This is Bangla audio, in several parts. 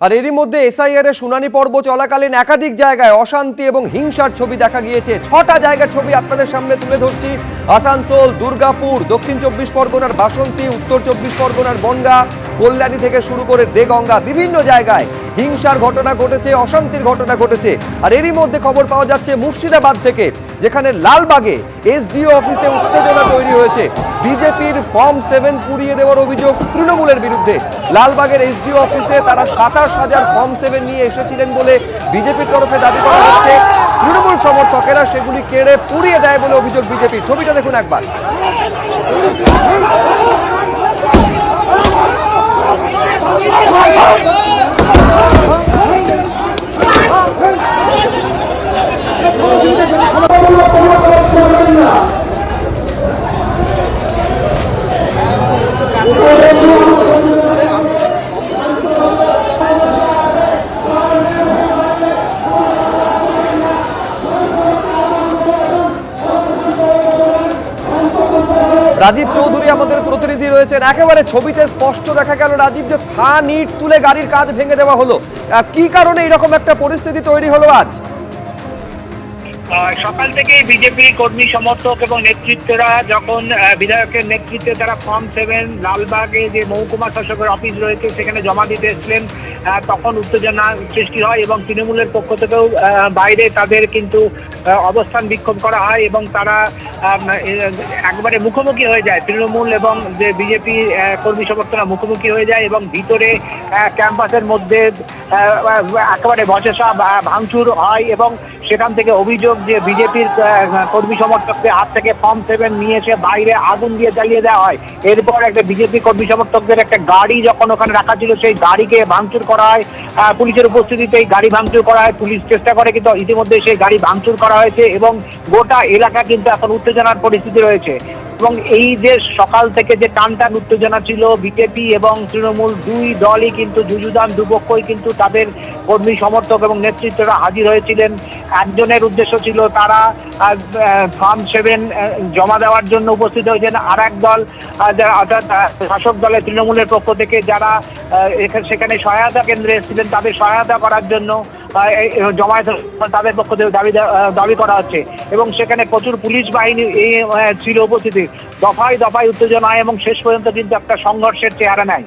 আর এরই মধ্যে এসআইআর এর শুনানি পর্ব চলাকালীন একাধিক জায়গায় অশান্তি এবং হিংসার ছবি দেখা গিয়েছে। ছটা জায়গার ছবি আপনাদের সামনে তুলে ধরছি। আসানসোল, দুর্গাপুর, দক্ষিণ চব্বিশ পরগনার বাসন্তী, উত্তর চব্বিশ পরগনার বনগা, কল্যাণী থেকে শুরু করে দেগঙ্গা, বিভিন্ন জায়গায় হিংসার ঘটনা ঘটেছে, অশান্তির ঘটনা ঘটেছে। আর এরই মধ্যে খবর পাওয়া যাচ্ছে মুর্শিদাবাদ থেকে। যেখানে লালবাগে এসডিও অফিসে উত্তেজনা তৈরি হয়েছে। বিজেপির ফর্ম সেভেন পুড়িয়ে দেওয়ার অভিযোগ তৃণমূলের বিরুদ্ধে। লালবাগের এসডিও অফিসে তারা সাতাশ হাজার ফর্ম সেভেন নিয়ে এসেছিলেন বলে বিজেপির তরফে দাবি করা হচ্ছে। তৃণমূল সমর্থকেরা সেগুলি কেড়ে পুড়িয়ে দেয় বলে অভিযোগ বিজেপি ছবিটা দেখুন একবার। রাজীব চৌধুরী আমাদের প্রতিনিধি রয়েছেন। একেবারে ছবিতে স্পষ্ট দেখা গেল রাজীব যে থান ইট তুলে গাড়ির কাজ ভেঙে দেওয়া হলো। কি কারণে এরকম একটা পরিস্থিতি তৈরি হলো আজ? সকাল থেকেই বিজেপি কর্মী সমর্থক এবং নেতৃত্বরা যখন বিধায়কের নেতৃত্বে তারা ফর্ম সেভেন লালবাগে যে মহকুমা শাসকের অফিস রয়েছে, সেখানে জমা দিতে এসেছিলেন। তখন উত্তেজনা সৃষ্টি হয় এবং তৃণমূলের পক্ষ থেকেও বাইরে তাদের কিন্তু অবস্থান বিক্ষোভ করা হয় এবং তারা একবারে মুখোমুখি হয়ে যায়। তৃণমূল এবং যে বিজেপি কর্মী সমর্থকরা মুখোমুখি হয়ে যায় এবং ভিতরে ক্যাম্পাসের মধ্যে একেবারে বচসা ভাঙচুর হয় এবং সেখান থেকে অভিযোগ যে বিজেপির কর্মী সমর্থকদের হাত থেকে ফর্ম সেভেন নিয়ে এসে বাইরে আগুন দিয়ে জ্বালিয়ে দেওয়া হয়। এরপর একটা বিজেপি কর্মী সমর্থকদের একটা গাড়ি যখন ওখানে রাখা ছিল, সেই গাড়িকে ভাঙচুর করা হয় আহ, পুলিশের উপস্থিতিতে গাড়ি ভাঙচুর করা হয় পুলিশ চেষ্টা করে কিন্তু ইতিমধ্যে সেই গাড়ি ভাঙচুর করা হয়েছে এবং গোটা এলাকা কিন্তু এখন উত্তেজনার পরিস্থিতি রয়েছে। এবং এই যে সকাল থেকে যে টান টান উত্তেজনা ছিল বিজেপি এবং তৃণমূল দুই দলই কিন্তু যুযুদান দুপক্ষই কিন্তু তাদের কর্মী সমর্থক এবং নেতৃত্বরা হাজির হয়েছিলেন। একজনের উদ্দেশ্য ছিল তারা ফার্ম সেভেন জমা দেওয়ার জন্য উপস্থিত হয়েছেন। আর এক দল অর্থাৎ শাসক দলের তৃণমূলের পক্ষ থেকে যারা সেখানে সহায়তা কেন্দ্রে এসেছিলেন, তাদের সহায়তা করার জন্য জমায়েত তাদের পক্ষ থেকে দাবি দাবি করা হচ্ছে। এবং সেখানে প্রচুর পুলিশ বাহিনী এই, ছিল উপস্থিতি। দফায় দফায় উত্তেজনা এবং শেষ পর্যন্ত কিন্তু একটা সংঘর্ষের চেহারা নেয়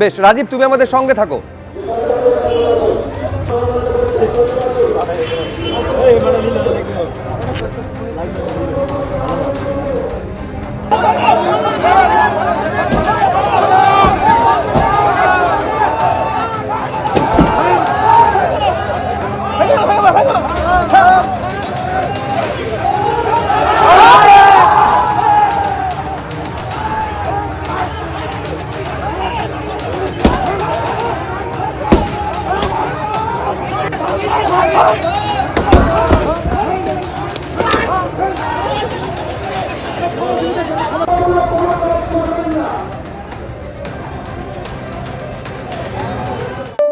বেশ রাজীব তুমি আমাদের সঙ্গে থাকো।